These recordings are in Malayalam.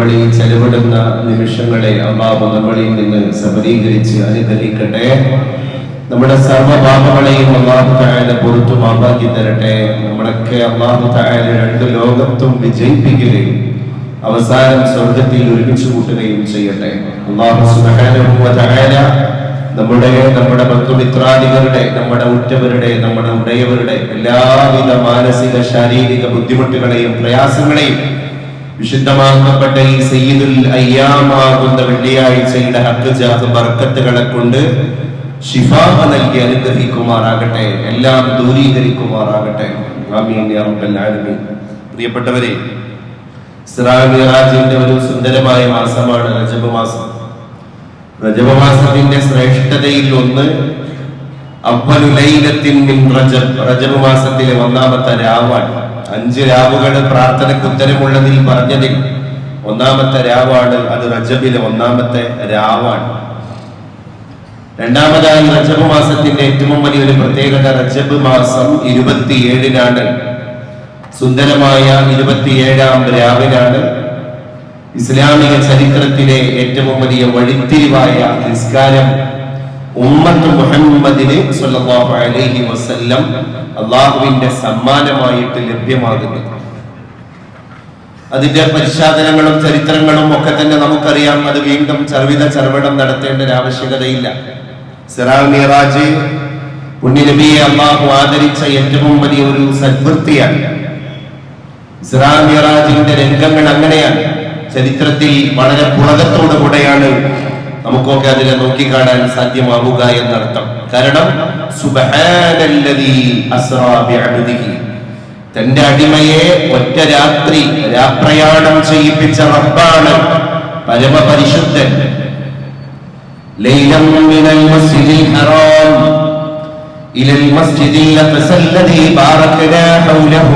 നമ്മൾ ഈ ചെലവിടുന്ന നിമിഷങ്ങളെ അമ്മാവ് നമ്മളിൽ നിന്ന് സബലീകരിച്ച് അനുഗ്രഹിക്കട്ടെ. നമ്മുടെ സർവപാപങ്ങളെയും അള്ളാഹു തായാല പുറത്തു മാമ്പാക്കി തരട്ടെ. നമ്മളൊക്കെ അള്ളാഹു തായാല രണ്ട് ലോകത്തും വിജയിപ്പിക്കുകയും അവസാനം സ്വർഗത്തിൽ ഒരുമിച്ച് കൂട്ടുകയും ചെയ്യട്ടെ. അള്ളാഹു സുബ്ഹാനഹു വ നമ്മുടെ നമ്മുടെ ബന്ധുമിത്രാദികളുടെ നമ്മുടെ ഉറ്റവരുടെ നമ്മുടെ ഉടയവരുടെ എല്ലാവിധ മാനസിക ശാരീരിക ബുദ്ധിമുട്ടുകളെയും പ്രയാസങ്ങളെയും വിശുദ്ധമാക്കപ്പെട്ട ഈ സയ്യിദുൽ അയ്യാമാകുന്ന വെള്ളിയാഴ്ചയുടെ ഹക്ക് ജാഹ് ബർക്കത്തുകളെ കൊണ്ട് ഷിഫാഹ നൽകി അനുഗ്രഹിക്കുമാറാകട്ടെ എല്ലാം ദൂരീകരിക്കുമാറാകട്ടെ. പ്രിയപ്പെട്ടവരെ സിറാജിന്റെ ഒരു സുന്ദരമായ മാസമാണ് റജബ് മാസം. മാസത്തിന്റെ ശ്രേഷ്ഠതയിൽ ഒന്ന് അവ്വലു ലൈലത്തിൻ മിൻ റജബ്. റജബ് മാസത്തിലെ ഒന്നാമത്തെ രാവാണ് അഞ്ച് രാവുകൾ പ്രാർത്ഥനയ്ക്ക് ഉത്തരമുള്ളതിൽ പറഞ്ഞതിൽ ഒന്നാമത്തെ രാവാണ് അത് റജബിലെ ഒന്നാമത്തെ രാവാണ്. രണ്ടാമതായി റജബ് മാസത്തിന്റെ ഏറ്റവും വലിയൊരു പ്രത്യേകത റജബ് മാസം ഇരുപത്തിയേഴിനാണ്. സുന്ദരമായ ഇരുപത്തിയേഴാം രാവിലാണ്. ഇസ്ലാമിക ചരിത്രത്തിലെ ഏറ്റവും വലിയ വഴിത്തിരിവായ നിസ്കാരം ഉമ്മത്ത് മുഹമ്മദിന് സല്ലല്ലാഹു അലൈഹി വസല്ലം അള്ളാഹുവിന്റെ സമ്മാനമായിട്ട് ലഭ്യമാകുന്നത് അതിന്റെ പരിശാദനങ്ങളും ചരിത്രങ്ങളും ഒക്കെ തന്നെ നമുക്കറിയാം. അത് വീണ്ടും ചർവിത ചർവടം നടത്തേണ്ട ഒരു ആവശ്യകതയില്ല. സിറാ മിറാജ് പുണ്യനബിയെ അള്ളാഹു ആദരിച്ച ഏറ്റവും വലിയ ഒരു സദ്വൃത്തിയാണ്. സിറാ മിറാജിന്റെ രംഗങ്ങൾ അങ്ങനെയാണ്. ചരിത്രത്തിൽ വളരെ പുളകത്തോടു കൂടെയാണ് നമുക്കൊക്കെ അതിനെ നോക്കിക്കാണാൻ സാധ്യമാവുക എന്നർത്ഥം കാരണം സുബ്ഹാനല്ലദീ അസ്റാ ബിഅബ്ദിഹി തന്റെ അടിമയെ ഒറ്റ രാത്രി രാപ്രയാണം ചെയ്യിപ്പിച്ച റബ്ബാണ് പരമപരിശുദ്ധൻ ലൈലം മിനൽ മസ്ജിദിൽ ഹറാം ഇലൽ മസ്ജിദിൽ അഖ്സ الذي باركنا حوله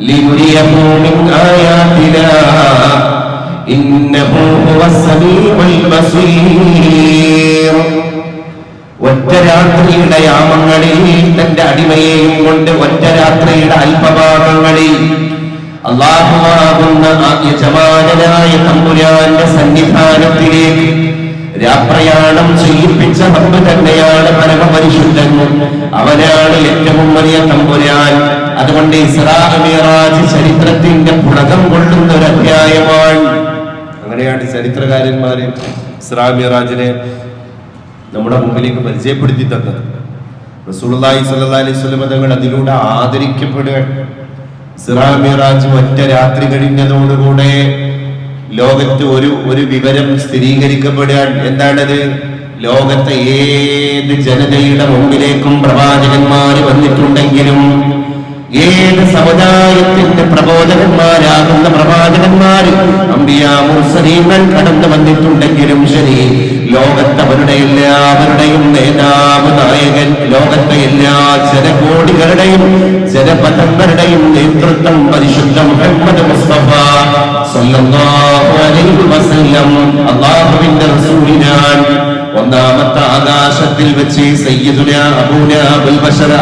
لنريه من آياتنا إنه هو السميع البصير ഒറ്റ രാത്രിയുടെ യാമങ്ങളിൽ തന്റെ അടിമയെയും കൊണ്ട് ഒറ്റ രാത്രിയുടെ അല്പഭാഗങ്ങളിൽ അള്ളാഹുവാകുന്ന ആ യജമാനനായ തമ്പുരാന്റെ സന്നിധാനത്തിലേക്ക് രാപ്രയാണം ചെയ്യിപ്പിച്ച റബ്ബ് തന്നെയാണ് പരമപരിശുദ്ധൻ അവനാണ് ഏറ്റവും വലിയ തമ്പുരാൻ അതുകൊണ്ട് ഇസ്രാ മിറാജ് ചരിത്രത്തിന്റെ പുളകം കൊള്ളുന്ന ഒരു അധ്യായമാണ് അങ്ങനെയാണ് ചരിത്രകാരന്മാര് ഇസ്രാ മിറാജിനെ നമ്മുടെ മുമ്പിലേക്ക് പരിചയപ്പെടുത്തി തന്നത്. റസൂലുള്ളാഹി സ്വല്ലല്ലാഹി അലൈഹി വസല്ലം തങ്ങൾ അതിലൂടെ ആദരിക്കപ്പെടുകയാണ് സിറാ മിറാജ് ഒറ്റ രാത്രി കഴിഞ്ഞതോടുകൂടെ ലോകത്ത് ഒരു ഒരു വിവരം സ്ഥിരീകരിക്കപ്പെടുകയാണ് എന്താണത്? ലോകത്തെ ഏത് ജനതയുടെ മുമ്പിലേക്കും പ്രവാചകന്മാർ വന്നിട്ടുണ്ടെങ്കിലും ഏത് സമുദായത്തിന്റെ പ്രബോധകന്മാരാകുന്ന പ്രവാചകന്മാര്? അമ്പിയാമുസലീങ്ങൾ കടന്നു വന്നിട്ടുണ്ടെങ്കിലും ശരി ലോകത്തവരുടെ എല്ലാവരുടെയും നേതാവ് നായകൻ ലോകത്തെ എല്ലാ ജനകോടികളുടെയും ജനപഥങ്ങളുടെയും നേതൃത്വം പരിശുദ്ധ മുഹമ്മദ് മുസ്തഫ അലൈഹി വസല്ലം അല്ലാഹുവിന്റെ റസൂലിനാൻ ഒന്നാമത്തെ ആകാശത്തിൽ വെച്ച്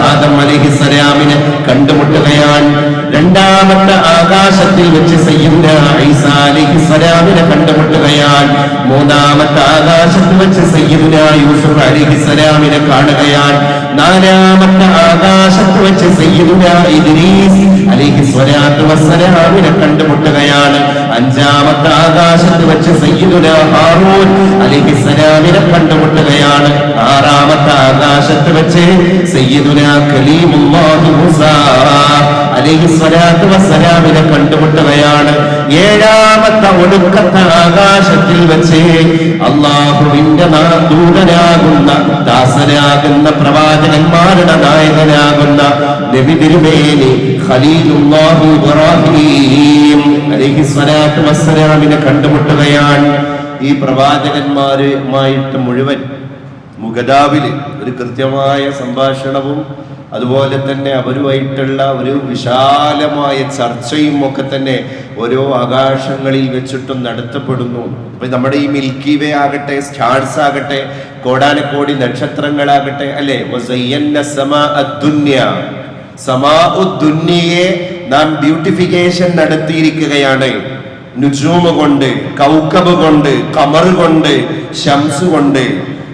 ആദം അലൈഹിസ്സലാമിനെ കണ്ടുമുട്ടുകയാണ് രണ്ടാമത്തെ ആകാശത്തിൽ വെച്ച് സയ്യിദുന ഈസ അലൈഹിസ്സലാമിനെ കണ്ടുമുട്ടുകയാണ് മൂന്നാമത്തെ ആകാശത്തിൽ വെച്ച് സയ്യിദുന യൂസുഫ് അലൈഹിസ്സലാമിനെ കാണുകയാണ് നാലാമത്തെ ആകാശത്ത് വെച്ച് സയ്യിദുന ഇദ്രീസ് അലൈഹിസ്സലാത്തു വസ്സലാമിനെ കണ്ടുമുട്ടുകയാണ്. അഞ്ചാമത്തെ ആകാശത്ത് വെച്ച് സയ്യിദുന ഹാറൂൻ അലൈഹിസ്സലാമിനെ കണ്ടുമുട്ടുകയാണ്. ആറാമത്തെ ആകാശത്ത് വെച്ച് സയ്യിദുന കലീമുല്ലാഹി മൂസ അലൈഹിസ്സലാത്തു വസ്സലാമിനെ കണ്ടുമുട്ടുകയാണ്. ഏഴാമത്തെ ഒടുക്കത്തെ ആകാശത്തിൽ വെച്ച് അള്ളാഹുവിന്റെ ദൂതനാകുന്ന ദാസനാകുന്ന പ്രവാചകന്മാരുടെ നായകനാകുന്ന നബി തിരുമേനി അലൈഹിസ്സലാത്തു വസ്സലാമിനെ കണ്ടുമുട്ടുകയാണ്. ഈ പ്രവാചകന്മാരുമായിട്ട് മുഴുവൻ മുഗദാവിൽ ഒരു കൃത്യമായ സംഭാഷണവും അതുപോലെ തന്നെ അവരുമായിട്ടുള്ള ഒരു വിശാലമായ ചർച്ചയും ഒക്കെ തന്നെ ഓരോ ആകാശങ്ങളിൽ വെച്ചിട്ടും നടത്തപ്പെടുന്നു. അപ്പൊ നമ്മുടെ ഈ മിൽക്കി വേ ആകട്ടെ സ്റ്റാർസ് ആകട്ടെ കോടാനക്കോടി നക്ഷത്രങ്ങളാകട്ടെ അല്ലെ? സമാ സമാ ഉദ്ദുന്യയെ നാം ബ്യൂട്ടിഫിക്കേഷൻ നടത്തിയിരിക്കുകയാണ്. നുജൂമ് കൊണ്ട് കൗക്കബ് കൊണ്ട് കമർ കൊണ്ട് ഷംസ് കൊണ്ട്.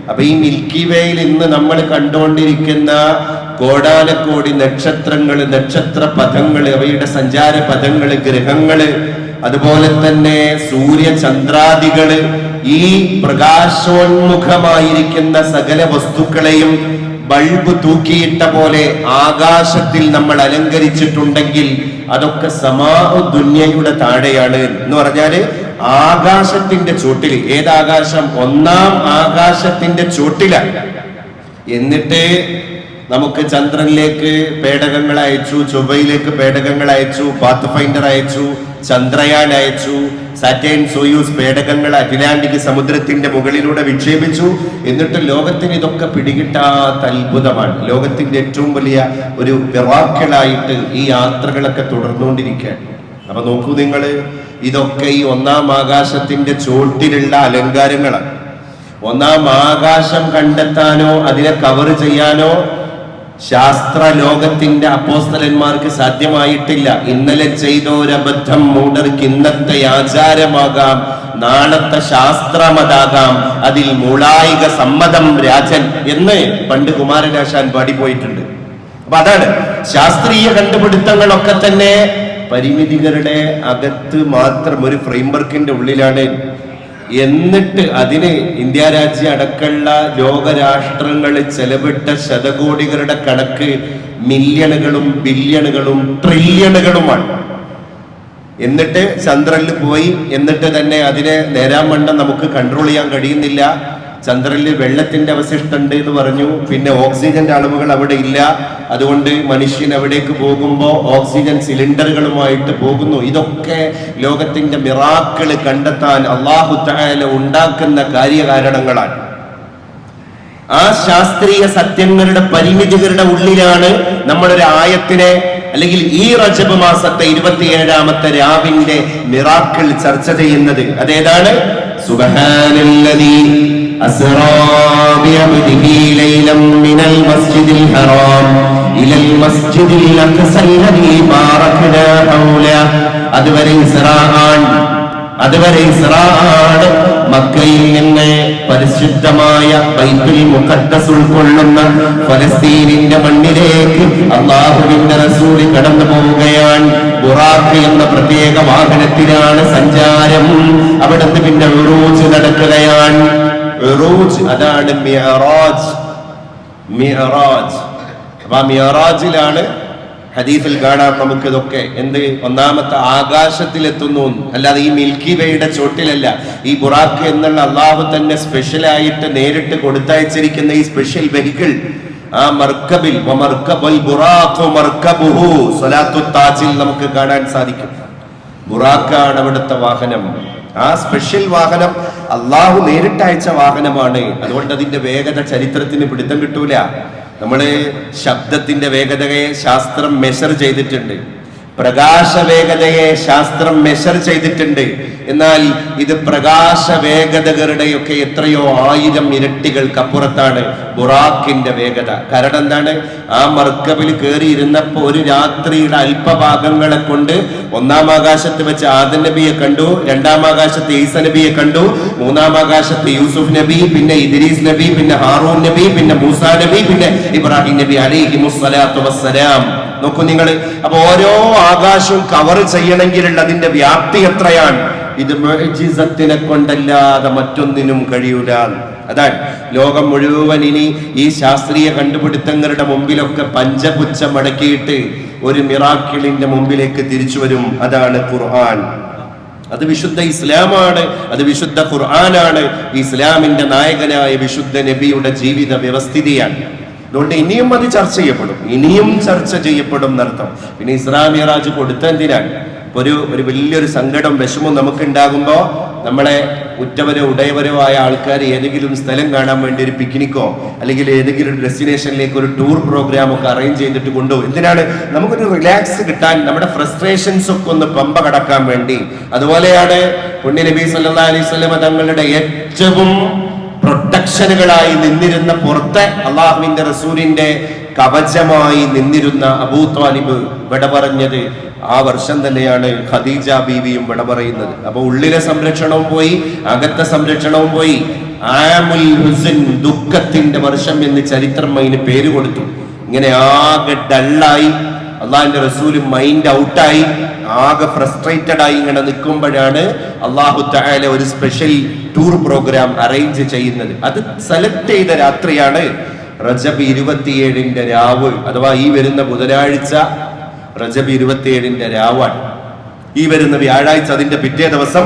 അപ്പൊ ഈ മിൽക്കി വേയിൽ ഇന്ന് നമ്മൾ കണ്ടുകൊണ്ടിരിക്കുന്ന കോടാനക്കോടി നക്ഷത്രങ്ങൾ നക്ഷത്ര പഥങ്ങൾ അവയുടെ സഞ്ചാര പഥങ്ങൾ ഗ്രഹങ്ങൾ അതുപോലെ തന്നെ സൂര്യ ചന്ദ്രാദികൾ ഈ പ്രകാശോന്മുഖമായിരിക്കുന്ന സകല വസ്തുക്കളെയും ബൾബ് തൂക്കിയിട്ട പോലെ ആകാശത്തിൽ നമ്മൾ അലങ്കരിച്ചിട്ടുണ്ടെങ്കിൽ അതൊക്കെ സമാഹു ദുന്യയുടെ താഴെയാണ് എന്ന് പറഞ്ഞാൽ ആകാശത്തിന്റെ ചൂട്ടിൽ ഏതാകാശം? ഒന്നാം ആകാശത്തിന്റെ ചൂട്ടിലാണ് എന്നിട്ട് നമുക്ക് ചന്ദ്രനിലേക്ക് പേടകങ്ങൾ അയച്ചു ചൊവ്വയിലേക്ക് പേടകങ്ങൾ അയച്ചു പാത്ത് ഫൈൻഡർ അയച്ചു ചന്ദ്രയാൻ അയച്ചു സാറ്റൈൻ സോയൂസ് പേടകങ്ങൾ അറ്റ്ലാന്റിക് സമുദ്രത്തിന്റെ മുകളിലൂടെ വിക്ഷേപിച്ചു. എന്നിട്ട് ലോകത്തിന് ഇതൊക്കെ പിടികിട്ടാത്ത അത്ഭുതമാണ്. ലോകത്തിന്റെ ഏറ്റവും വലിയ ഒരു വിറാക്കളായിട്ട് ഈ യാത്രകളൊക്കെ തുടർന്നുകൊണ്ടിരിക്കുകയാണ്. അപ്പൊ നോക്കൂ നിങ്ങൾ ഇതൊക്കെ ഈ ഒന്നാം ആകാശത്തിന്റെ ചോട്ടിലുള്ള അലങ്കാരങ്ങളാണ്. ഒന്നാം ആകാശം കണ്ടെത്താനോ അതിനെ കവർ ചെയ്യാനോ ശാസ്ത്ര ലോകത്തിന്റെ അപ്പോസ്തലന്മാർക്ക് സാധ്യമായിട്ടില്ല. ഇന്നലെ ചെയ്തോരബദ്ധം മൂടർക്ക് ഇന്നത്തെ ആചാരമാകാം. നാളത്തെ ശാസ്ത്രമതാകാം. അതിൽ മൂളായിക സമ്മതം രാജൻ എന്ന് പണ്ട് കുമാരനാശാൻ പാടിപ്പോയിട്ടുണ്ട്. അപ്പൊ അതാണ് ശാസ്ത്രീയ കണ്ടുപിടുത്തങ്ങളൊക്കെ തന്നെ പരിമിതികളുടെ അകത്ത് മാത്രം ഒരു ഫ്രെയിംവർക്കിന്റെ ഉള്ളിലാണ് എന്നിട്ട് അതിന് ഇന്ത്യ രാജ്യം അടക്കമുള്ള ലോകരാഷ്ട്രങ്ങൾ ചെലവിട്ട ശതകോടികളുടെ കണക്ക് മില്യണുകളും ബില്യണുകളും ട്രില്യണുകളുമാണ്. എന്നിട്ട് ചന്ദ്രനിൽ പോയി എന്നിട്ട് തന്നെ അതിനെ നേരാൻ വണ്ണം നമുക്ക് കൺട്രോൾ ചെയ്യാൻ കഴിയുന്നില്ല. ചന്ദ്രനിൽ വെള്ളത്തിന്റെ അവശിഷ്ടമുണ്ട് എന്ന് പറഞ്ഞു. പിന്നെ ഓക്സിജന്റെ അളവുകൾ അവിടെ ഇല്ല. അതുകൊണ്ട് മനുഷ്യൻ അവിടേക്ക് പോകുമ്പോൾ ഓക്സിജൻ സിലിണ്ടറുകളുമായിട്ട് പോകുന്നു. ഇതൊക്കെ ലോകത്തിന്റെ മിറാക്കൾ കണ്ടെത്താൻ അള്ളാഹു തആല ഉണ്ടാക്കുന്ന കാര്യകാരണങ്ങളാണ്. ആ ശാസ്ത്രീയ സത്യങ്ങളുടെ പരിമിതികളുടെ ഉള്ളിലാണ് നമ്മളൊരു ആയത്തിനെ അല്ലെങ്കിൽ ഈ റജബ് മാസത്തെ ഇരുപത്തിയേഴാമത്തെ രാവിന്റെ മിറാക്കിൾ ചർച്ച ചെയ്യുന്നത്. അതേതാണ്? സുബ്ഹാനല്ലദീ الذي أسرى بعبده മിനൽ മസ്ജിദിൽ ഹറാം ഇലൽ മസ്ജിദിൽ المسجد الأقصى الذي باركنا حوله أدبر ആണ് അതുവരെ ഇസ്രാണ് മക്കയിൽ നിന്ന് പരിശുദ്ധമായ ബൈത്തുൽ മുഖദ്ദസ് ഉൾക്കൊള്ളുന്ന ഫലസ്തീനിന്റെ മണ്ണിലേക്ക് അള്ളാഹുവിന്റെ റസൂലി കടന്നു പോവുകയാണ്. ബുറാഖ് എന്ന പ്രത്യേക വാഹനത്തിലാണ് സഞ്ചാരം. അവിടുന്ന് പിന്നെ ഉറൂജ് നടക്കുകയാണ്. ഉറൂജ് അതാണ് മിയറാജ് മിയറാജ് അപ്പൊ ആ മിഅറാജിലാണ് ഹദീസിൽ കാണാം നമുക്ക് ഇതൊക്കെ എന്ത്? ഒന്നാമത്തെ ആകാശത്തിലെത്തുന്നു അല്ലാതെ ഈ മിൽക്കി വേയുടെ ചോട്ടിലല്ല. ഈ ബുറാഖ് എന്നുള്ള അള്ളാഹു തന്നെ സ്പെഷ്യലായിട്ട് നേരിട്ട് കൊടുത്തയച്ചിരിക്കുന്ന ഈ സ്പെഷ്യൽ വെഹിക്കിൾ ആ മർക്കബിൽ നമുക്ക് കാണാൻ സാധിക്കും. ബുറാക്കാണ് അവിടുത്തെ വാഹനം. ആ സ്പെഷ്യൽ വാഹനം അള്ളാഹു നേരിട്ടയച്ച വാഹനമാണ്. അതുകൊണ്ട് അതിന്റെ വേഗത ചരിത്രത്തിന് പിടുത്തം കിട്ടൂല. നമ്മൾ ശബ്ദത്തിന്റെ വേഗതയെ ശാസ്ത്രം മെഷർ ചെയ്തിട്ടുണ്ട്. പ്രകാശ വേഗതയെ ശാസ്ത്രം മെഷർ ചെയ്തിട്ടുണ്ട്. എന്നാൽ ഇത് പ്രകാശവേഗതകളുടെയൊക്കെ എത്രയോ ആയിരം ഇരട്ടികൾക്കപ്പുറത്താണ് ബുറാക്കിന്റെ വേഗത. കാരണം എന്താണ്? ആ മർക്കബിൽ കയറി ഇരുന്നപ്പോ ഒരു രാത്രിയുടെ അല്പഭാഗങ്ങളെ കൊണ്ട് ഒന്നാം ആകാശത്ത് വെച്ച് ആദൻ നബിയെ കണ്ടു രണ്ടാം ആകാശത്ത് ഈസ നബിയെ കണ്ടു മൂന്നാം ആകാശത്ത് യൂസുഫ് നബി പിന്നെ ഇദ്രീസ് നബി പിന്നെ ഹാറൂൻ നബി പിന്നെ മൂസാ നബി പിന്നെ ഇബ്രാഹിം നബി അലിഹിമുസ്സലാത്തു വസ്സലാം. നോക്കൂ നിങ്ങൾ. അപ്പൊ ഓരോ ആകാശവും കവർ ചെയ്യണമെങ്കിലുള്ള അതിന്റെ വ്യാപ്തി എത്രയാണ്? ഇത് മുഅ്ജിസത്തിനെ കൊണ്ടല്ലാതെ മറ്റൊന്നിനും കഴിയൂല. അതാണ്. ലോകം മുഴുവൻ ഇനി ഈ ശാസ്ത്രീയ കണ്ടുപിടുത്തങ്ങളുടെ മുമ്പിലൊക്കെ പഞ്ചപുച്ഛം മടക്കിയിട്ട് ഒരു മിറാക്കിളിന്റെ മുമ്പിലേക്ക് തിരിച്ചു വരും. അതാണ് ഖുർആൻ. അത് വിശുദ്ധ ഇസ്ലാമാണ്. അത് വിശുദ്ധ ഖുർആനാണ്. ഇസ്ലാമിന്റെ നായകനായ വിശുദ്ധ നബിയുടെ ജീവിത വ്യവസ്ഥിതിയാണ്. അതുകൊണ്ട് ഇനിയും അത് ചർച്ച ചെയ്യപ്പെടും. ഇനിയും ചർച്ച ചെയ്യപ്പെടും എന്നർത്ഥം. പിന്നെ ഇസ്ലാം മിറാജ് കൊടുത്ത ഒരു ഒരു വലിയൊരു സങ്കടം വിഷമം നമുക്ക് ഉണ്ടാകുമ്പോ നമ്മളെ ഉറ്റവരോ ഉടയവരോ ആയ ആൾക്കാർ ഏതെങ്കിലും സ്ഥലം കാണാൻ വേണ്ടി ഒരു പിക്നിക്കോ അല്ലെങ്കിൽ ഏതെങ്കിലും ഡെസ്റ്റിനേഷനിലേക്ക് ഒരു ടൂർ പ്രോഗ്രാം ഒക്കെ അറേഞ്ച് ചെയ്തിട്ട് കൊണ്ടുപോകും എന്തിനാണ്? നമുക്കൊരു റിലാക്സ് കിട്ടാൻ നമ്മുടെ ഫ്രസ്ട്രേഷൻസ് ഒക്കെ ഒന്ന് പമ്പ കടക്കാൻ വേണ്ടി. അതുപോലെയാണ് പുണ്യ നബി സല്ലാ അലൈഹി തങ്ങളുടെ ഏറ്റവും പ്രൊട്ടക്ഷനുകളായി നിന്നിരുന്ന പുറത്തെ അള്ളാഹുവിന്റെ റസൂലിന്റെ കവചമായി നിന്നിരുന്ന അബൂ താലിബ് വിട പറഞ്ഞത് ആ വർഷം തന്നെയാണ് ഖദീജ ബീവിയും വിട പറയുന്നത്. അപ്പൊ ഉള്ളിലെ സംരക്ഷണവും പോയി അകത്തെ സംരക്ഷണവും പോയി. ആമുൽ ഹുസൻ ദുഃഖത്തിന്റെ വർഷം എന്ന് ചരിത്രം അതിന് പേര് കൊടുത്തു. ഇങ്ങനെ ആകെ ഡള്ളായി അള്ളാഹിന്റെ റസൂൽ മൈൻഡ് ഔട്ടായി ആകെ ഫ്രസ്ട്രേറ്റഡ് ആയി ഇങ്ങനെ നിൽക്കുമ്പോഴാണ് അള്ളാഹു തായാലെ ഒരു സ്പെഷ്യൽ ടൂർ പ്രോഗ്രാം അറേഞ്ച് ചെയ്യുന്നത്. അത് സെലക്ട് ചെയ്ത രാത്രിയാണ് റജബ് ഇരുപത്തിയേഴിന്റെ രാവ് അഥവാ ഈ വരുന്ന ബുധനാഴ്ച റജബ് ഇരുപത്തിയേഴിന്റെ രാവാണ്. ഈ വരുന്ന വ്യാഴാഴ്ച അതിന്റെ പിറ്റേ ദിവസം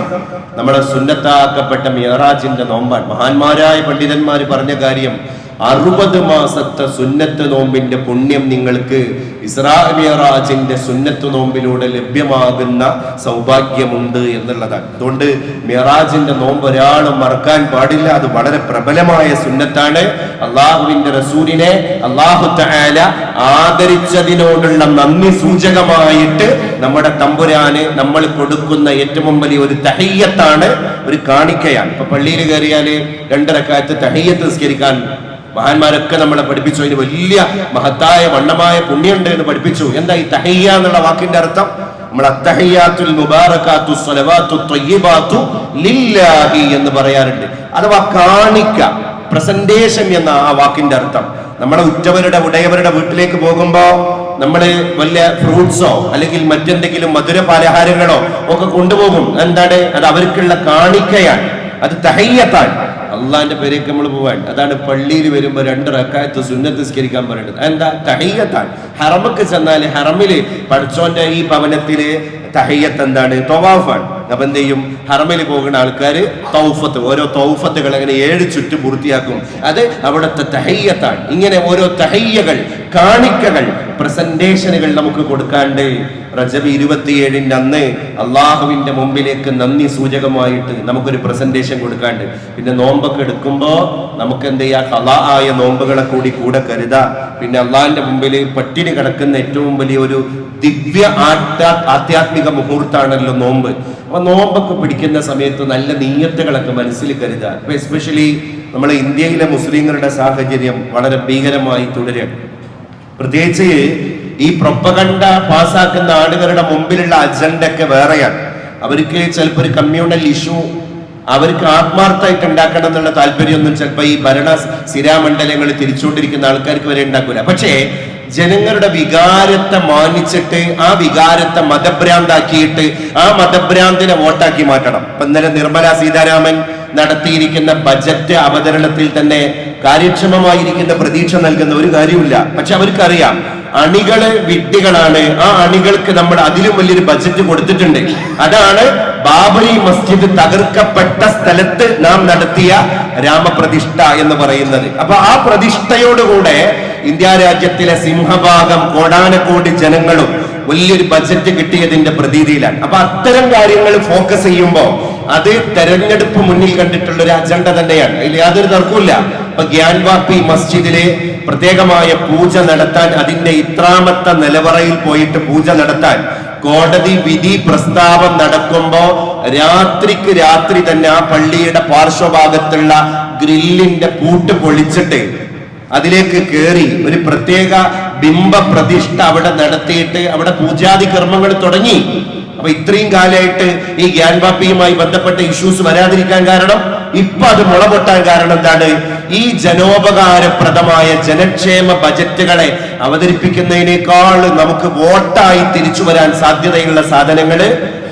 നമ്മുടെ സുന്നത്താക്കപ്പെട്ട മിയറാജിന്റെ നോമ്പാണ്. മഹാന്മാരായ പണ്ഡിതന്മാർ പറഞ്ഞ കാര്യം അറുപത് മാസത്തെ സുന്നത്ത് നോമ്പിന്റെ പുണ്യം നിങ്ങൾക്ക് ഇസ്രാ മിയറാജിന്റെ സുന്നത്ത് നോമ്പിലൂടെ ലഭ്യമാകുന്ന സൗഭാഗ്യമുണ്ട് എന്നുള്ളതാണ്. അതുകൊണ്ട് മിറാജിന്റെ നോമ്പ് ഒരാളും മറക്കാൻ പാടില്ല. അത് വളരെ പ്രബലമായ സുന്നത്താണ്. അള്ളാഹുവിന്റെ റസൂലിനെ അള്ളാഹു തആല ആദരിച്ചതിനോടുള്ള നന്ദി സൂചകമായിട്ട് നമ്മുടെ തമ്പുരാന് നമ്മൾ കൊടുക്കുന്ന ഏറ്റവും വലിയ ഒരു തഹയ്യത്താണ് ഒരു കാണിക്കയാണ്. ഇപ്പൊ പള്ളിയിൽ കയറിയാൽ രണ്ടരക്കാലത്ത് തഹയ്യത്ത് നിസ്കരിക്കാൻ മഹാന്മാരൊക്കെ നമ്മളെ പഠിപ്പിച്ചു. അതിന് വലിയ മഹത്തായ വണ്ണമായ പുണ്യമുണ്ട് എന്ന് പഠിപ്പിച്ചു. എന്താ ഈ തഹയ്യ എന്നുള്ള വാക്കിന്റെ അർത്ഥം? നമ്മൾ ലില്ലാഹി എന്ന് പറയാറുണ്ട്. അഥവാ കാണിക്ക പ്രസന്റേഷൻ എന്ന ആ വാക്കിന്റെ അർത്ഥം. നമ്മളെ ഉറ്റവരുടെ ഉടയവരുടെ വീട്ടിലേക്ക് പോകുമ്പോ നമ്മൾ വല്ല ഫ്രൂട്ട്സോ അല്ലെങ്കിൽ മറ്റെന്തെങ്കിലും മധുര പലഹാരങ്ങളോ ഒക്കെ കൊണ്ടുപോകും. എന്താണ്? അത് അവർക്കുള്ള കാണിക്കയാണ്. അത് തഹയ്യത്താണ്. അള്ളാന്റെ പേരേക്ക് നമ്മൾ പോവാൻ. അതാണ് പള്ളിയിൽ വരുമ്പോൾ രണ്ട് റക്കായത്ത് സുന്നത്ത് സ്കരിക്കാൻ പറയേണ്ടത്. എന്താ തഹയ്യത്താണ്. ഹറമക്ക് ചെന്നാൽ ഹറമിൽ പഠിച്ചോന്റെ ഈ ഭവനത്തിൽ തഹയ്യത്ത് എന്താണ്? തൊവാഫാണ്. അപ്പൊ എന്ത് ചെയ്യും? ഹറമിൽ പോകുന്ന ആൾക്കാർ തൗഫത്ത് ഓരോ തൗഫത്തുകൾ അങ്ങനെ ഏഴ് ചുറ്റും പൂർത്തിയാക്കും. അത് അവിടുത്തെ തഹയ്യത്താണ്. ഇങ്ങനെ ഓരോ തഹയ്യകൾ കാണിക്കകൾ പ്രസന്റേഷനുകൾ നമുക്ക് കൊടുക്കാണ്ട് റജബ് ഇരുപത്തിയേഴിന്റെ അന്ന് അള്ളാഹുവിന്റെ മുമ്പിലേക്ക് നന്ദി സൂചകമായിട്ട് നമുക്കൊരു പ്രസന്റേഷൻ കൊടുക്കാണ്ട്. പിന്നെ നോമ്പൊക്കെ എടുക്കുമ്പോൾ നമുക്ക് എന്ത് ചെയ്യാ കലാ ആയ നോമ്പുകളെ കൂടി കൂടെ കരുതാം. പിന്നെ അള്ളാഹിന്റെ മുമ്പിൽ പട്ടിണി കിടക്കുന്ന ഏറ്റവും വലിയ ഒരു ദിവ്യ ആധ്യാ ആധ്യാത്മിക മുഹൂർത്താണല്ലോ നോമ്പ്. അപ്പൊ നോമ്പൊക്കെ പിടിക്കുന്ന സമയത്ത് നല്ല നീയത്തുകളൊക്കെ മനസ്സിൽ കരുതുക എസ്പെഷ്യലി നമ്മളെ ഇന്ത്യയിലെ മുസ്ലിങ്ങളുടെ സാഹചര്യം വളരെ ഭീകരമായി തുടരുകയാണ്. പ്രത്യേകിച്ച് ഈ പ്രൊപ്പകണ്ട പാസ്സാക്കുന്ന ആളുകളുടെ മുമ്പിലുള്ള അജണ്ട ഒക്കെ വേറെയാണ്. അവർക്ക് ചിലപ്പോൾ ഒരു കമ്മ്യൂണൽ ഇഷ്യൂ അവർക്ക് ആത്മാർത്ഥമായിട്ട് ഉണ്ടാക്കണം എന്നുള്ള താല്പര്യമൊന്നും ചിലപ്പോൾ ഈ ഭരണ സ്ഥിരാമണ്ഡലങ്ങൾ തിരിച്ചുകൊണ്ടിരിക്കുന്ന ആൾക്കാർക്ക് വരെ ഉണ്ടാക്കൂല. പക്ഷേ ജനങ്ങളുടെ വികാരത്തെ മാനിച്ചിട്ട് ആ വികാരത്തെ മതഭ്രാന്താക്കിയിട്ട് ആ മതഭ്രാന്തിനെ വോട്ടാക്കി മാറ്റണം. ഇപ്പൊ ഇന്നലെ നിർമ്മല സീതാരാമൻ നടത്തിയിരിക്കുന്ന ബജറ്റ് അവതരണത്തിൽ തന്നെ കാര്യക്ഷമമായിരിക്കുന്ന പ്രതീക്ഷ നൽകുന്ന ഒരു കാര്യമില്ല പക്ഷെ അവർക്കറിയാം അണികൾ വിഡ്ഢികളാണ്. ആ അണികൾക്ക് നമ്മൾ അതിലും വലിയൊരു ബജറ്റ് കൊടുത്തിട്ടുണ്ട്. അതാണ് ബാബരി മസ്ജിദ് തകർക്കപ്പെട്ട സ്ഥലത്ത് നാം നടത്തിയ രാമപ്രതിഷ്ഠ എന്ന് പറയുന്നത്. അപ്പൊ ആ പ്രതിഷ്ഠയോടുകൂടെ ഇന്ത്യ രാജ്യത്തിലെ സിംഹഭാഗം കോടാനക്കോടി ജനങ്ങളും വലിയൊരു ബജറ്റ് കിട്ടിയതിന്റെ പ്രതീതിയിലാണ്. അപ്പൊ അത്തരം കാര്യങ്ങൾ ഫോക്കസ് ചെയ്യുമ്പോൾ അത് തെരഞ്ഞെടുപ്പ് മുന്നിൽ കണ്ടിട്ടുള്ള ഒരു അജണ്ട തന്നെയാണ്. അതിൽ യാതൊരു തർക്കമില്ല ഇപ്പൊ ഗ്യാൻവാപ്പി മസ്ജിദിലെ പ്രത്യേകമായ പൂജ നടത്താൻ അതിന്റെ ഇത്രാമത്തെ നിലവറയിൽ പോയിട്ട് പൂജ നടത്താൻ കോടതി വിധി പ്രസ്താവം നടക്കുമ്പോ രാത്രിക്ക് രാത്രി തന്നെ ആ പള്ളിയുടെ പാർശ്വഭാഗത്തുള്ള ഗ്രില്ലിന്റെ പൂട്ട് പൊളിച്ചിട്ട് അതിലേക്ക് കയറി ഒരു പ്രത്യേക ബിംബ പ്രതിഷ്ഠ അവിടെ നടത്തിയിട്ട് അവിടെ പൂജാതി കർമ്മങ്ങൾ തുടങ്ങി. അപ്പൊ ഇത്രയും കാലമായിട്ട് ഈ ഗ്യാൻവാപ്പിയുമായി ബന്ധപ്പെട്ട ഇഷ്യൂസ് വരാതിരിക്കാൻ കാരണം ഇപ്പൊ അത് മുളപൊട്ടാൻ കാരണം എന്താണ്? ഈ ജനോപകാരപ്രദമായ ജനക്ഷേമ ബജറ്റുകളെ അവതരിപ്പിക്കുന്നതിനേക്കാൾ നമുക്ക് വോട്ടായി തിരിച്ചു വരാൻ സാധ്യതയുള്ള സാധനങ്ങൾ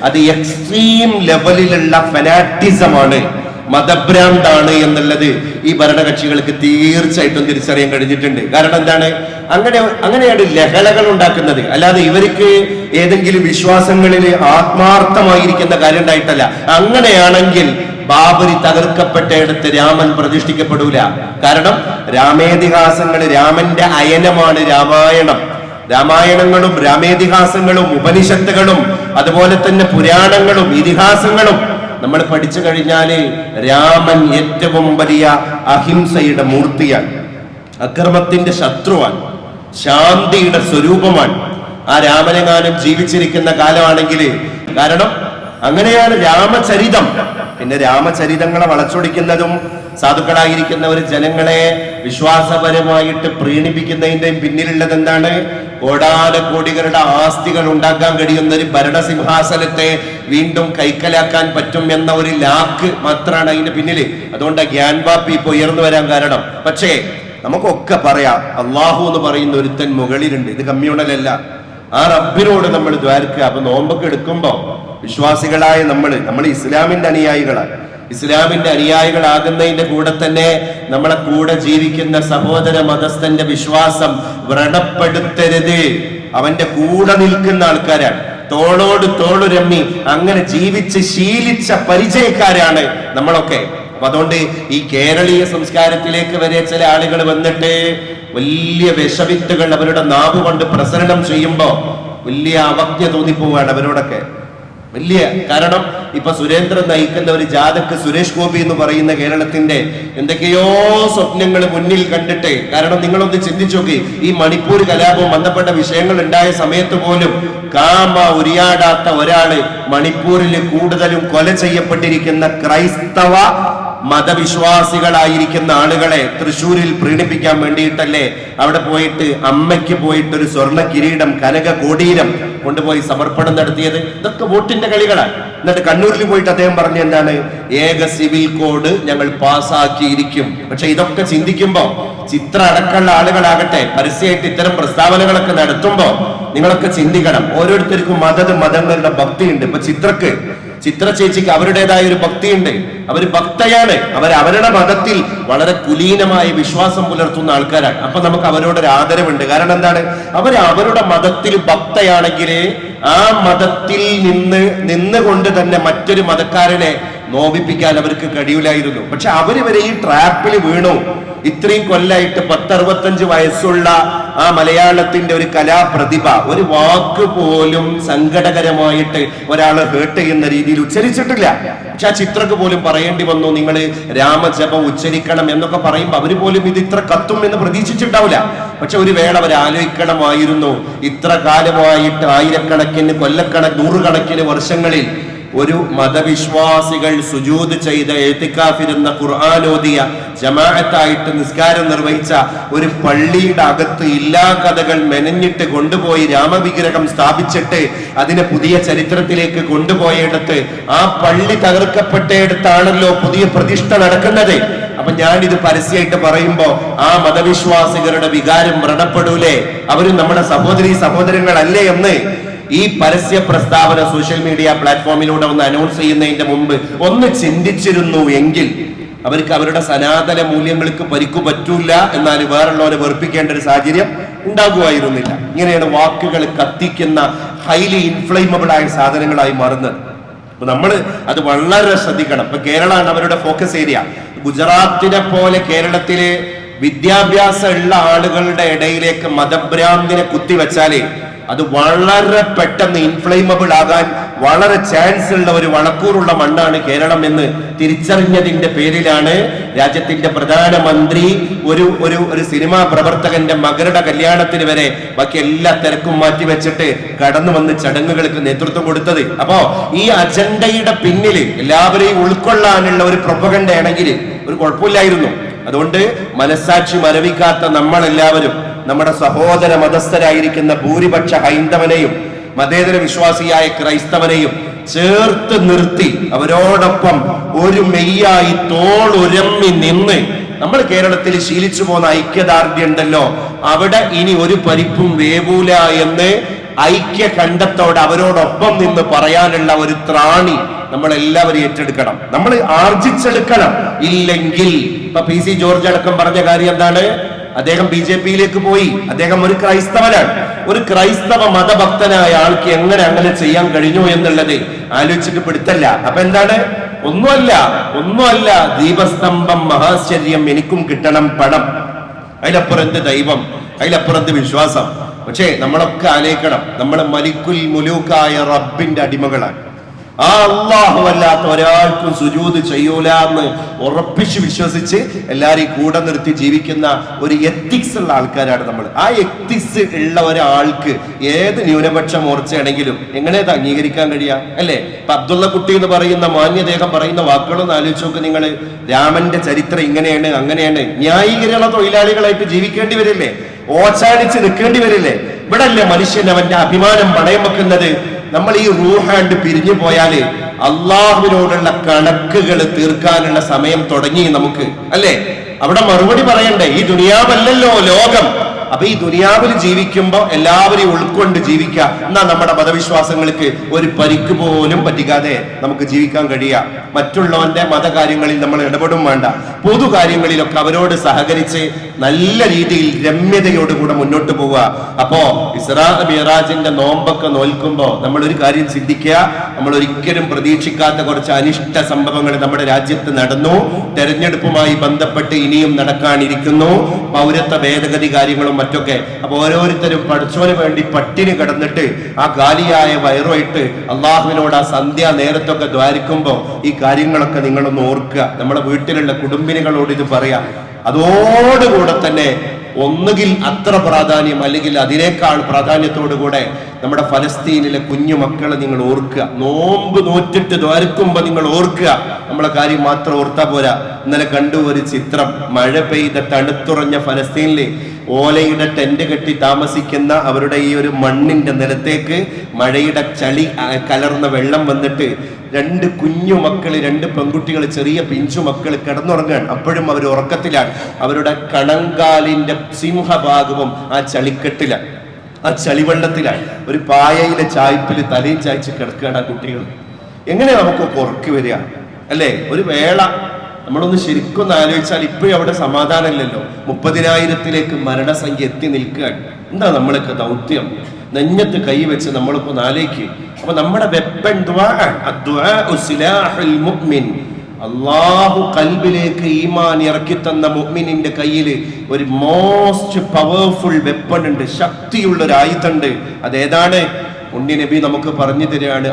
അത് എക്സ്ട്രീം ലെവലിലുള്ള ഫനാറ്റിസമാണ് മതഭ്രാന്താണ് എന്നുള്ളത് ഈ ഭരണകക്ഷികൾക്ക് തീർച്ചയായിട്ടും തിരിച്ചറിയാൻ കഴിഞ്ഞിട്ടുണ്ട്. കാരണം എന്താണ്? അങ്ങനെ അങ്ങനെയാണ് ലഹളകൾ ഉണ്ടാക്കുന്നത്. അല്ലാതെ ഇവർക്ക് ഏതെങ്കിലും വിശ്വാസങ്ങളിൽ ആത്മാർത്ഥമായിരിക്കുന്ന കാര്യം ഉണ്ടായിട്ടല്ല. അങ്ങനെയാണെങ്കിൽ ബാബരി തകർക്കപ്പെട്ടയിടത്ത് രാമൻ പ്രതിഷ്ഠിക്കപ്പെടൂല. കാരണം രാമേതിഹാസങ്ങൾ രാമന്റെ അയനമാണ് രാമായണം. രാമായണങ്ങളും രാമേതിഹാസങ്ങളും ഉപനിഷത്തുകളും അതുപോലെ തന്നെ പുരാണങ്ങളും ഇതിഹാസങ്ങളും നമ്മൾ പഠിച്ചു കഴിഞ്ഞാൽ രാമൻ ഏറ്റവും വലിയ അഹിംസയുടെ മൂർത്തിയാണ്. അക്രമത്തിന്റെ ശത്രുവാണ്. ശാന്തിയുടെ സ്വരൂപമാണ്. ആ രാമനെങ്ങാനും ജീവിച്ചിരിക്കുന്ന കാലമാണെങ്കിൽ കാരണം അങ്ങനെയാണ് രാമചരിതം. പിന്നെ രാമചരിതങ്ങളെ വളച്ചൊടിക്കുന്നതും സാധുക്കളായിരിക്കുന്ന ഒരു ജനങ്ങളെ വിശ്വാസപരമായിട്ട് പ്രീണിപ്പിക്കുന്നതിന്റെയും പിന്നിലുള്ളത് എന്താണ്? കോടാനക്കോടികളുടെ ആസ്തികൾ ഉണ്ടാക്കാൻ കഴിയുന്ന ഒരു ഭരണസിംഹാസനത്തെ വീണ്ടും കൈക്കലാക്കാൻ പറ്റും എന്ന ഒരു ലാക്ക് മാത്രമാണ് അതിന്റെ പിന്നിൽ. അതുകൊണ്ട് ഗ്യാൻവാപ്പി ഇപ്പൊ ഉയർന്നു വരാൻ കാരണം. പക്ഷേ നമുക്കൊക്കെ പറയാം അള്ളാഹു എന്ന് പറയുന്ന ഒരുത്തൻ മുകളിലുണ്ട്. ഇത് കമ്മ്യൂണലല്ല. ആ റബ്ബിനോട് നമ്മൾ ദ്വാരക്കുക അപ്പൊ നോമ്പൊക്കെ എടുക്കുമ്പോ വിശ്വാസികളായ നമ്മൾ നമ്മൾ ഇസ്ലാമിന്റെ അനുയായികളാണ്. ഇസ്ലാമിന്റെ അനുയായികളാകുന്നതിന്റെ കൂടെ തന്നെ നമ്മളെ കൂടെ ജീവിക്കുന്ന സഹോദര മതസ്ഥന്റെ വിശ്വാസം വ്രണപ്പെടുത്തരുത്. അവന്റെ കൂടെ നിൽക്കുന്ന ആൾക്കാരാണ്. തോളോട് തോളുരമ്മി അങ്ങനെ ജീവിച്ച് ശീലിച്ച പരിചയക്കാരാണ് നമ്മളൊക്കെ. അപ്പൊ അതുകൊണ്ട് ഈ കേരളീയ സംസ്കാരത്തിലേക്ക് വരെ ചില ആളുകൾ വന്നിട്ട് വലിയ വിഷവിത്തുകൾ അവരുടെ നാവ് കൊണ്ട് പ്രസരണം ചെയ്യുമ്പോ വലിയ അവജ്ഞ തോന്നിപ്പോവാണ് അവരോടൊക്കെ. വലിയ കാരണം ഇപ്പൊ സുരേന്ദ്രൻ നയിക്കുന്ന ഒരു ജാഥക്ക് സുരേഷ് ഗോപി എന്ന് പറയുന്ന കേരളത്തിന്റെ എന്തൊക്കെയോ സ്വപ്നങ്ങൾ മുന്നിൽ കണ്ടിട്ട് കാരണം നിങ്ങളൊന്ന് ചിന്തിച്ചു നോക്കി ഈ മണിപ്പൂർ കലാപവും ബന്ധപ്പെട്ട വിഷയങ്ങൾ ഉണ്ടായ സമയത്ത് പോലും കാമ ഉരിയാടാത്ത ഒരാൾ മണിപ്പൂരിൽ കൂടുതലും കൊല ചെയ്യപ്പെട്ടിരിക്കുന്ന ക്രൈസ്തവ മതവിശ്വാസികളായിരിക്കുന്ന ആളുകളെ തൃശ്ശൂരിൽ പ്രീണിപ്പിക്കാൻ വേണ്ടിയിട്ടല്ലേ അവിടെ പോയിട്ട് അമ്മയ്ക്ക് പോയിട്ട് ഒരു സ്വർണ കിരീടം കനക കോടീരം കൊണ്ടുപോയി സമർപ്പണം നടത്തിയത്? ഇതൊക്കെ വോട്ടിന്റെ കളികളാണ് എന്നിട്ട് കണ്ണൂരിൽ പോയിട്ട് അദ്ദേഹം പറഞ്ഞ എന്താണ്? ഏക സിവിൽ കോഡ് ഞങ്ങൾ പാസ്സാക്കിയിരിക്കും. പക്ഷെ ഇതൊക്കെ ചിന്തിക്കുമ്പോ ചിത്ര അടക്കമുള്ള ആളുകളാകട്ടെ പരസ്യമായിട്ട് ഇത്തരം പ്രസ്താവനകളൊക്കെ നടത്തുമ്പോ നിങ്ങളൊക്കെ ചിന്തിക്കണം. ഓരോരുത്തർക്കും മതത് മതങ്ങളുടെ ഭക്തിയുണ്ട്. ഇപ്പൊ ചിത്രക്ക് ചിത്ര ചേച്ചിക്ക് അവരുടേതായ ഒരു ഭക്തിയുണ്ട്. അവർ ഭക്തയാണ്. അവർ അവരുടെ മതത്തിൽ വളരെ കുലീനമായ വിശ്വാസം പുലർത്തുന്ന ആൾക്കാരാണ്. അപ്പൊ നമുക്ക് അവരോട് ഒരു ആദരവുണ്ട്. കാരണം എന്താണ്? അവർ അവരുടെ മതത്തിൽ ഭക്തയാണെങ്കിൽ ആ മതത്തിൽ നിന്ന് നിന്നുകൊണ്ട് തന്നെ മറ്റൊരു മതക്കാരനെ നോവിപ്പിക്കാൻ അവർക്ക് കഴിയില്ലായിരുന്നു. പക്ഷെ അവർ വരെ ഈ ട്രാപ്പിൽ വീണു. ഇത്രയും കൊല്ലായിട്ട് പത്തറുപത്തഞ്ച് വയസ്സുള്ള ആ മലയാളത്തിന്റെ ഒരു കലാപ്രതിഭ ഒരു വാക്ക് പോലും സങ്കടകരമായിട്ട് ഒരാളെ ഹേർട്ട് ചെയ്യുന്ന രീതിയിൽ ഉച്ചരിച്ചിട്ടില്ല. പക്ഷെ ആ ചിത്രക്ക് പോലും പറയേണ്ടി വന്നു നിങ്ങൾ രാമജപം ഉച്ചരിക്കണം എന്നൊക്കെ പറയുമ്പോൾ അവർ പോലും ഇത് ഇത്ര കത്തും എന്ന് പ്രതീക്ഷിച്ചിട്ടാവില്ല പക്ഷെ ഒരു വേള അവർ ആലോചിക്കണമായിരുന്നു ഇത്ര കാലമായിട്ട് ആയിരക്കണക്കിന് കൊല്ലക്കണ നൂറുകണക്കിന് വർഷങ്ങളിൽ ഒരു മതവിശ്വാസികൾ സുജൂത് ചെയ്ത് എഴുത്തിക്കാഫിരുന്ന ഖുർആാനോദിയ ജമാഅത്തായിട്ട് നിസ്കാരം നിർവഹിച്ച ഒരു പള്ളിയുടെ അകത്ത് ഇല്ലാ കഥകൾ മെനഞ്ഞിട്ട് കൊണ്ടുപോയി രാമവിഗ്രഹം സ്ഥാപിച്ചിട്ട് അതിനെ പുതിയ ചരിത്രത്തിലേക്ക് കൊണ്ടുപോയെടുത്ത് ആ പള്ളി തകർക്കപ്പെട്ടയിടത്താണല്ലോ പുതിയ പ്രതിഷ്ഠ നടക്കുന്നത്. അപ്പൊ ഞാൻ ഇത് പരസ്യമായിട്ട് പറയുമ്പോ ആ മതവിശ്വാസികളുടെ വികാരം വ്രണപ്പെടൂലേ അവരും നമ്മുടെ സഹോദരി സഹോദരങ്ങളല്ലേ എന്ന് ഈ പരസ്യ പ്രസ്താവന സോഷ്യൽ മീഡിയ പ്ലാറ്റ്ഫോമിലൂടെ ഒന്ന് അനൗൺസ് ചെയ്യുന്നതിന്റെ മുമ്പ് ഒന്ന് ചിന്തിച്ചിരുന്നു എങ്കിൽ അവർക്ക് അവരുടെ സനാതന മൂല്യങ്ങൾക്ക് പരിക്കു പറ്റൂല എന്നാൽ വേറുള്ളവരെ വെറുപ്പിക്കേണ്ട ഒരു സാഹചര്യം ഉണ്ടാകുമായിരുന്നില്ല. ഇങ്ങനെയാണ് വാക്കുകൾ കത്തിക്കുന്ന ഹൈലി ഇൻഫ്ലെയിമബിൾ ആയ സാധനങ്ങളായി മാറുന്നത്. അപ്പൊ നമ്മൾ അത് വളരെ ശ്രദ്ധിക്കണം. ഇപ്പൊ കേരളമാണ് അവരുടെ ഫോക്കസ് ഏരിയ ഗുജറാത്തിനെ പോലെ കേരളത്തിലെ വിദ്യാഭ്യാസം ഉള്ള ആളുകളുടെ ഇടയിലേക്ക് മതഭ്രാന്തിനെ കുത്തിവെച്ചാലേ അത് വളരെ പെട്ടെന്ന് ഇൻഫ്ലെയിമബിൾ ആകാൻ വളരെ ചാൻസ് ഉള്ള ഒരു വളക്കൂറുള്ള മണ്ണാണ് കേരളം എന്ന് തിരിച്ചറിഞ്ഞതിന്റെ പേരിലാണ് രാജ്യത്തിന്റെ പ്രധാനമന്ത്രി ഒരു ഒരു ഒരു സിനിമാ പ്രവർത്തകന്റെ മകളുടെ കല്യാണത്തിന് വരെ ബാക്കി എല്ലാ തിരക്കും മാറ്റി വെച്ചിട്ട് കടന്നു വന്ന് ചടങ്ങുകൾക്ക് നേതൃത്വം കൊടുത്തത്. അപ്പോ ഈ അജണ്ടയുടെ പിന്നിൽ എല്ലാവരെയും ഉൾക്കൊള്ളാനുള്ള ഒരു പ്രൊപ്പകണ്ടയാണെങ്കിൽ ഒരു കുഴപ്പമില്ലായിരുന്നു. അതുകൊണ്ട് മനസാക്ഷി മരവിക്കാത്ത നമ്മളെല്ലാവരും നമ്മുടെ സഹോദര മതസ്ഥരായിരിക്കുന്ന ഭൂരിപക്ഷ ഹൈന്ദവനെയും മതേതര വിശ്വാസിയായ ക്രൈസ്തവനെയും ചേർത്ത് നിർത്തി അവരോടൊപ്പം ഒരു മെയ്യായി തോളുരമ്മി നിന്ന് നമ്മൾ കേരളത്തിൽ ശീലിച്ചു പോകുന്ന ഐക്യദാർഢ്യം ഉണ്ടല്ലോ അവിടെ ഇനി ഒരു പരിപ്പും വേവൂല എന്ന് ഐക്യ കണ്ടത്തോടെ അവരോടൊപ്പം നിന്ന് പറയാനുള്ള ഒരു ത്രാണി നമ്മൾ എല്ലാവരും ഏറ്റെടുക്കണം. നമ്മൾ ആർജിച്ചെടുക്കണം. ഇല്ലെങ്കിൽ ഇപ്പൊ പി സി ജോർജ് അടക്കം പറഞ്ഞ കാര്യം എന്താണ്? അദ്ദേഹം ബി ജെ പിയിലേക്ക് പോയി. അദ്ദേഹം ഒരു ക്രൈസ്തവനാണ്. ഒരു ക്രൈസ്തവ മതഭക്തനായ ആൾക്ക് എങ്ങനെ അങ്ങനെ ചെയ്യാൻ കഴിഞ്ഞു എന്നുള്ളത് ആലോചിച്ചിട്ട് പിടുത്തല്ല അപ്പൊ എന്താണ്? ഒന്നുമല്ല ഒന്നുമല്ല. ദീപസ്തംഭം മഹാശ്ചര്യം എനിക്കും കിട്ടണം പണം. അതിലപ്പുറം എന്ത് ദൈവം അതിലപ്പുറം എന്ത് വിശ്വാസം. പക്ഷേ നമ്മളൊക്കെ ആലോചിക്കണം. നമ്മൾ മലിക്കുൽ മുലൂക്കായ റബ്ബിന്റെ അടിമകളാണ്. ആ അള്ളാഹു അല്ലാത്ത ഒരാൾക്കും സുജൂത് ചെയ്യൂല എന്ന് ഉറപ്പിച്ച് വിശ്വസിച്ച് എല്ലാരെയും കൂടെ നിർത്തി ജീവിക്കുന്ന ഒരു എത്തിക്സ് ഉള്ള ആൾക്കാരാണ് നമ്മൾ. ആ എത്തിക്സ് ഉള്ള ഒരാൾക്ക് ഏത് ന്യൂനപക്ഷ മോർച്ചയാണെങ്കിലും എങ്ങനെ ഇത് അംഗീകരിക്കാൻ കഴിയാ? അല്ലേ? ഇപ്പൊ അബ്ദുള്ള കുട്ടി എന്ന് പറയുന്ന മാന്യദേഹം പറയുന്ന വാക്കുകളൊന്ന് ആലോചിച്ച് നോക്ക് നിങ്ങൾ രാമന്റെ ചരിത്രം ഇങ്ങനെയാണ് അങ്ങനെയാണ്. ന്യായീകരണ തൊഴിലാളികളായിട്ട് ജീവിക്കേണ്ടി വരില്ലേ? ഓച്ചാടിച്ച് നിൽക്കേണ്ടി വരില്ലേ? ഇവിടെ അല്ലേ മനുഷ്യൻ അവന്റെ അഭിമാനം പണയം വെക്കുന്നത്? നമ്മൾ ഈ റൂഹാണ്ട് പിരിഞ്ഞു പോയാൽ അള്ളാഹുവിനോടുള്ള കണക്കുകൾ തീർക്കാനുള്ള സമയം തുടങ്ങി നമുക്ക് അല്ലേ? അവിടെ മറുപടി പറയണ്ടേ ഈ ദുനിയാവല്ലല്ലോ ലോകം. അപ്പൊ ഈ ദുനിയാവിൽ ജീവിക്കുമ്പോൾ എല്ലാവരെയും ഉൾക്കൊണ്ട് ജീവിക്കുക. എന്നാ നമ്മുടെ മതവിശ്വാസങ്ങൾക്ക് ഒരു പരിക്ക് പോലും പറ്റിക്കാതെ നമുക്ക് ജീവിക്കാൻ കഴിയുക. മറ്റുള്ളവന്റെ മതകാര്യങ്ങളിൽ നമ്മൾ ഇടപെടും വേണ്ട. പൊതു കാര്യങ്ങളിലൊക്കെ അവരോട് സഹകരിച്ച് നല്ല രീതിയിൽ രമ്യതയോടുകൂടെ മുന്നോട്ട് പോവുക. അപ്പോ ഇസ്രാ മിറാജിന്റെ നോമ്പൊക്കെ നോൽക്കുമ്പോ നമ്മൾ ഒരു കാര്യം ചിന്തിക്കുക. നമ്മൾ ഒരിക്കലും പ്രതീക്ഷിക്കാത്ത കുറച്ച് അനിഷ്ട സംഭവങ്ങൾ നമ്മുടെ രാജ്യത്ത് നടന്നു. തെരഞ്ഞെടുപ്പുമായി ബന്ധപ്പെട്ട് ഇനിയും നടക്കാനിരിക്കുന്നു. പൗരത്വ ഭേദഗതി കാര്യങ്ങളും മറ്റൊക്കെ. അപ്പൊ ഓരോരുത്തരും പഠിച്ചോന് വേണ്ടി പട്ടിണി കിടന്നിട്ട് ആ ഗാലിയായ വയറുമായിട്ട് അള്ളാഹുവിനോട് ആ സന്ധ്യ നേരത്തൊക്കെ ദ്വാരിക്കുമ്പോൾ ഈ കാര്യങ്ങളൊക്കെ നിങ്ങളൊന്ന് ഓർക്കുക. നമ്മുടെ വീട്ടിലുള്ള കുടുംബിനികളോട് ഇത് പറയാം. അതോടുകൂടെ തന്നെ ഒന്നുകിൽ അത്ര പ്രാധാന്യം അല്ലെങ്കിൽ അതിനേക്കാൾ പ്രാധാന്യത്തോടുകൂടെ നമ്മുടെ ഫലസ്തീനിലെ കുഞ്ഞു മക്കളെ നിങ്ങൾ ഓർക്കുക. നോമ്പ് നോറ്റിട്ട് ദ്വാരക്കുമ്പോ നിങ്ങൾ ഓർക്കുക. നമ്മളെ കാര്യം മാത്രം ഓർത്താ പോരാ. ഇന്നലെ കണ്ടു ഒരു ചിത്രം. മഴ പെയ്ത തണുത്തുറഞ്ഞ ഫലസ്തീനിലെ ഓലയുടെ ടെന്റ് കെട്ടി താമസിക്കുന്ന അവരുടെ ഈ ഒരു മണ്ണിന്റെ നിലത്തേക്ക് മഴയുടെ ചളി കലർന്ന വെള്ളം വന്നിട്ട് രണ്ട് കുഞ്ഞു മക്കൾ രണ്ട് പെൺകുട്ടികൾ ചെറിയ പിഞ്ചു മക്കൾ കിടന്നുറങ്ങാൻ അപ്പോഴും അവർ ഉറക്കത്തിലാണ്. അവരുടെ കണങ്കാലിന്റെ സിംഹഭാഗവും ആ ചളിക്കെട്ടിലാണ്. ആ ചളിവെള്ളത്തിലാണ്. ഒരു പായയിലെ ചായ്പിൽ തലയും ചായച്ച് കിടക്കുകയാണ് ആ കുട്ടികൾ എങ്ങനെ നമുക്കൊക്കെ ഉറക്കി വരിക? അല്ലേ? ഒരു വേള. നമ്മളൊന്ന് ശരിക്കൊന്ന് ആലോചിച്ചാൽ ഇപ്പോഴും അവിടെ സമാധാനമില്ലല്ലോ. മുപ്പതിനായിരത്തിലേക്ക് മരണസംഖ്യ എത്തി നിൽക്കുകയാണ്. എന്താ നമ്മളൊക്കെ ദൗത്യം? നെഞ്ഞത്ത് കൈവച്ച് നമ്മളിപ്പോ നാലേക്ക് അപ്പൊ നമ്മുടെ വെപ്പൻ അള്ളാഹു കൽബിലേക്ക് ഈമാൻ ഇറക്കി തന്ന മുഅ്മിനിന്റെ കയ്യിൽ ഒരു മോസ്റ്റ് പവർഫുൾ വെപ്പൺ ഉണ്ട്. ശക്തിയുള്ള ഒരു ആയുധണ്ട്. അതേതാണ്? ഉണ്ണി നബി നമുക്ക് പറഞ്ഞു തരികയാണ്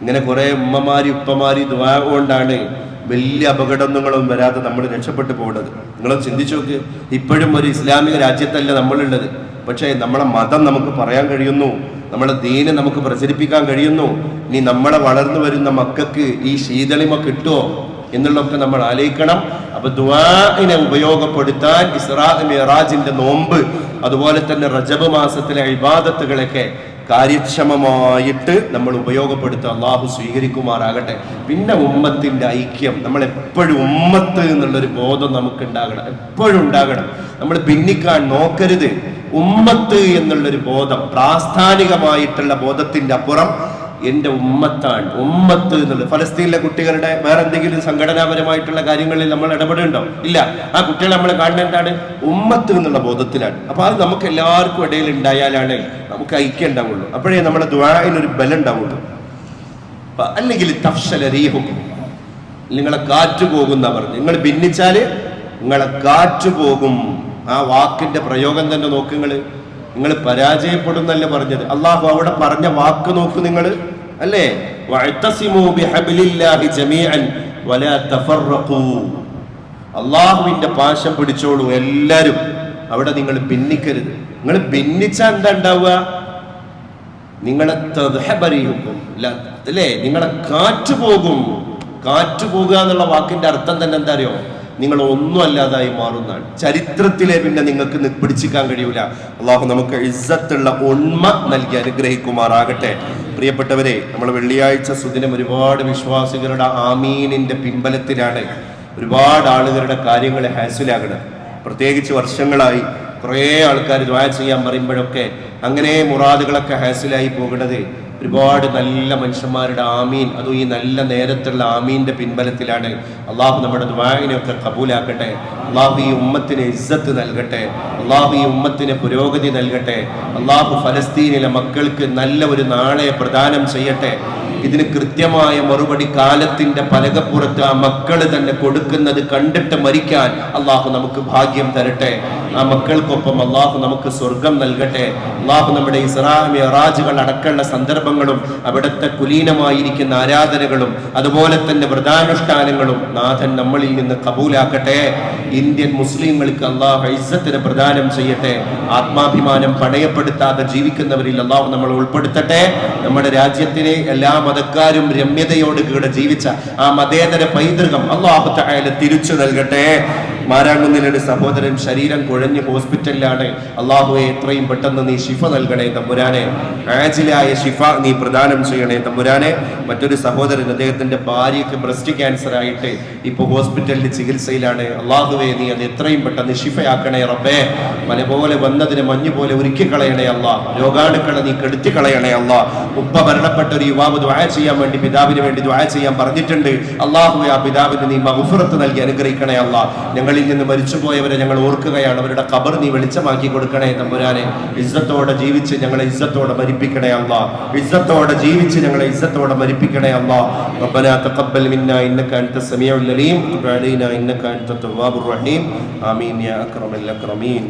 ഇങ്ങനെ കുറെ ഉമ്മമാരി ഉപ്പമാരി ദ്വാ കൊണ്ടാണ് വലിയ അപകടങ്ങളും വരാതെ നമ്മൾ രക്ഷപ്പെട്ടു പോകേണ്ടത്. നിങ്ങളൊന്ന് ചിന്തിച്ചു നോക്ക്. ഇപ്പോഴും ഒരു ഇസ്ലാമിക രാജ്യത്തല്ല നമ്മളുള്ളത്. പക്ഷേ നമ്മളെ മതം നമുക്ക് പറയാൻ കഴിയുന്നു. നമ്മളെ ദീനെ നമുക്ക് പ്രചരിപ്പിക്കാൻ കഴിയുന്നു. ഇനി നമ്മളെ വളർന്നു വരുന്ന മക്കൾക്ക് ഈ ശീതളിമ കിട്ടുമോ എന്നുള്ളതൊക്കെ നമ്മൾ ആലോചിക്കണം. അപ്പൊ ദുആഇനെ ഉപയോഗപ്പെടുത്താൻ ഇസ്രാ മിറാജിന്റെ നോമ്പ് അതുപോലെ തന്നെ റജബ് മാസത്തിലെ ഇബാദത്തുകളൊക്കെ കാര്യക്ഷമമായിട്ട് നമ്മൾ ഉപയോഗപ്പെടുത്തുക അള്ളാഹു സ്വീകരിക്കുമാറാകട്ടെ. പിന്നെ ഉമ്മത്തിന്റെ ഐക്യം. നമ്മൾ എപ്പോഴും ഉമ്മത്ത് എന്നുള്ളൊരു ബോധം നമുക്ക് ഉണ്ടാകണം എപ്പോഴും ഉണ്ടാകണം. നമ്മൾ ഭിന്നിക്കാൻ നോക്കരുത്. ഉമ്മത്ത് എന്നുള്ളൊരു ബോധം പ്രാസ്ഥാനികമായിട്ടുള്ള ബോധത്തിന്റെ അപ്പുറം എന്റെ ഉമ്മത്താണ്. ഉമ്മത്ത് എന്നുള്ളത്. ഫലസ്തീനിലെ കുട്ടികളുടെ വേറെ എന്തെങ്കിലും സംഘടനാപരമായിട്ടുള്ള കാര്യങ്ങളിൽ നമ്മൾ ഇടപെടുന്നുണ്ടോ ഇല്ല. ആ കുട്ടികളെ നമ്മൾ കാണുന്ന എന്താണ്? ഉമ്മത്ത് എന്നുള്ള ബോധത്തിലാണ്. അപ്പൊ അത് നമുക്ക് എല്ലാവർക്കും ഇടയിൽ ഉണ്ടായാലാണ് നമുക്ക് ഐക്യം ഉണ്ടാവുള്ളൂ. അപ്പോഴേ നമ്മുടെ ദ്വാരനൊരു ബലം ഉണ്ടാവുള്ളൂ. അല്ലെങ്കിൽ നിങ്ങളെ കാറ്റു പോകുന്ന പറഞ്ഞു നിങ്ങൾ ഭിന്നിച്ചാൽ നിങ്ങളെ കാറ്റു പോകും ആ വാക്കിന്റെ പ്രയോഗം തന്നെ നോക്ക് നിങ്ങൾ. നിങ്ങൾ പരാജയപ്പെടുന്നല്ല പറഞ്ഞത്? അള്ളാഹു അവിടെ പറഞ്ഞ വാക്ക് നോക്ക് നിങ്ങൾ. അല്ലേ? അള്ളാഹുവിന്റെ പാശം പിടിച്ചോളൂ എല്ലാരും. അവിടെ നിങ്ങൾ ഭിന്നിക്കരുത്. നിങ്ങൾ ഭിന്നിച്ചാൽ എന്താ ഉണ്ടാവുക? നിങ്ങളെ അല്ലേ? നിങ്ങളെ കാറ്റ് പോകും എന്നുള്ള വാക്കിന്റെ അർത്ഥം തന്നെ എന്താ അറിയോ? നിങ്ങൾ ഒന്നും അല്ലാതായി മാറുന്നതാണ്. ചരിത്രത്തിലെ പിന്നെ നിങ്ങൾക്ക് പിടിച്ചിക്കാൻ കഴിയൂല. അള്ളാഹു നമുക്ക് ഇസ്സത്തുള്ള ഉണ്മ നൽകി അനുഗ്രഹിക്കുമാറാകട്ടെ. പ്രിയപ്പെട്ടവരെ നമ്മൾ വെള്ളിയാഴ്ച സുദിനം ഒരുപാട് വിശ്വാസികളുടെ ആമീനിന്റെ പിൻബലത്തിലാണ് ഒരുപാട് ആളുകളുടെ കാര്യങ്ങൾ ഹാസിലാകണം പ്രത്യേകിച്ച് വർഷങ്ങളായി കുറേ ആൾക്കാർ ദ്വാ ചെയ്യാൻ പറയുമ്പോഴൊക്കെ അങ്ങനെ മുറാദുകളൊക്കെ ഹാസിലായി പോകുന്നത് ഒരുപാട് നല്ല മനുഷ്യന്മാരുടെ ആമീൻ. അതും ഈ നല്ല നേരത്തുള്ള ആമീന്റെ പിൻബലത്തിലാണ് അള്ളാഹു നമ്മുടെ ദ്വാഹിനെയൊക്കെ കബൂലാക്കട്ടെ. അള്ളാഹു ഈ ഉമ്മത്തിന് ഇസ്സത്ത് നൽകട്ടെ. അള്ളാഹു ഈ ഉമ്മത്തിന് പുരോഗതി നൽകട്ടെ. അള്ളാഹു ഫലസ്തീനിലെ മക്കൾക്ക് നല്ല ഒരു നാളെ പ്രദാനം ചെയ്യട്ടെ. ഇതിന് കൃത്യമായ മറുപടി കാലത്തിന്റെ പലകപ്പുറത്ത് ആ മക്കൾ തന്നെ കൊടുക്കുന്നത് കണ്ടിട്ട് മരിക്കാൻ അള്ളാഹു നമുക്ക് ഭാഗ്യം തരട്ടെ. ആ മക്കൾക്കൊപ്പം അള്ളാഹു നമുക്ക് സ്വർഗം നൽകട്ടെ. അള്ളാഹു നമ്മുടെ ഇസ്രാമിയറാജുകൾ അടക്കമുള്ള സന്ദർഭങ്ങളും അവിടുത്തെ കുലീനമായിരിക്കുന്ന ആരാധനകളും അതുപോലെ തന്നെ വ്രതാനുഷ്ഠാനങ്ങളും നാഥൻ നമ്മളിൽ നിന്ന് കബൂലാക്കട്ടെ. ഇന്ത്യൻ മുസ്ലിങ്ങൾക്ക് അള്ളാഹു ഇസ്സത്തിന് പ്രദാനം ചെയ്യട്ടെ. ആത്മാഭിമാനം പണയപ്പെടുത്താതെ ജീവിക്കുന്നവരിൽ അള്ളാഹു നമ്മൾ ഉൾപ്പെടുത്തട്ടെ. നമ്മുടെ രാജ്യത്തിലെ എല്ലാ മതക്കാരും രമ്യതയോട് കൂടെ ജീവിച്ച ആ മതേതര പൈതൃകം അള്ളാഹു തിരിച്ചു നൽകട്ടെ. മാരാങ്കുന്നിലൊരു സഹോദരൻ ശരീരം കുഴഞ്ഞ് ഹോസ്പിറ്റലിലാണ്. അള്ളാഹുവെ എത്രയും പെട്ടെന്ന് നീ ശിഫ നൽകണേ തമ്പുരാനെ. ആജിലായ ശിഫ നീ പ്രദാനം ചെയ്യണേ തമ്പുരാനെ. മറ്റൊരു സഹോദരൻ അദ്ദേഹത്തിന്റെ ഭാര്യയ്ക്ക് ബ്രസ്റ്റ് ക്യാൻസർ ആയിട്ട് ഇപ്പൊ ഹോസ്പിറ്റലിൽ ചികിത്സയിലാണ്. അള്ളാഹുവെ നീ അത് എത്രയും പെട്ടെന്ന് ശിഫയാക്കണേ റബ്ബേ. മല പോലെ വന്നതിന് മഞ്ഞു പോലെ ഒരുക്കി കളയണേ അല്ല രോഗാണുക്കളെ നീ കെടുത്തി കളയണേ അല്ല ഉപ്പ മരണപ്പെട്ട ഒരു യുവാവ് ദ്വായ ചെയ്യാൻ വേണ്ടി പിതാവിന് വേണ്ടി ദ്വായ ചെയ്യാൻ പറഞ്ഞിട്ടുണ്ട്. അള്ളാഹുവെ ആ പിതാവിന് നീ മഹുഫുറത്ത് നൽകി അനുഗ്രഹിക്കണേ അല്ല ഞങ്ങളിൽ നിന്ന് മരിച്ചുപോയവരെ ഞങ്ങൾ ഓർക്കുകയാണ് അവരുടെ ഖബർ നീ വെളിച്ചമാക്കി കൊടുക്കണേ തമ്പുരാനെ ഇസ്സത്തോടെ ജീവിച്ച് ഞങ്ങളെ ഇസ്സത്തോടെ മരിപ്പിക്കണേ അല്ല ഇസ്സത്തോടെ ജീവിച്ച് ഞങ്ങളെ ഇസ്സത്തോടെ മരിപ്പിക്കണേ അല്ല ربنا تقبل منا انك انت السميع العليم وتب علينا انك انت التواب الرحيم امين يا اكرم الاكرمين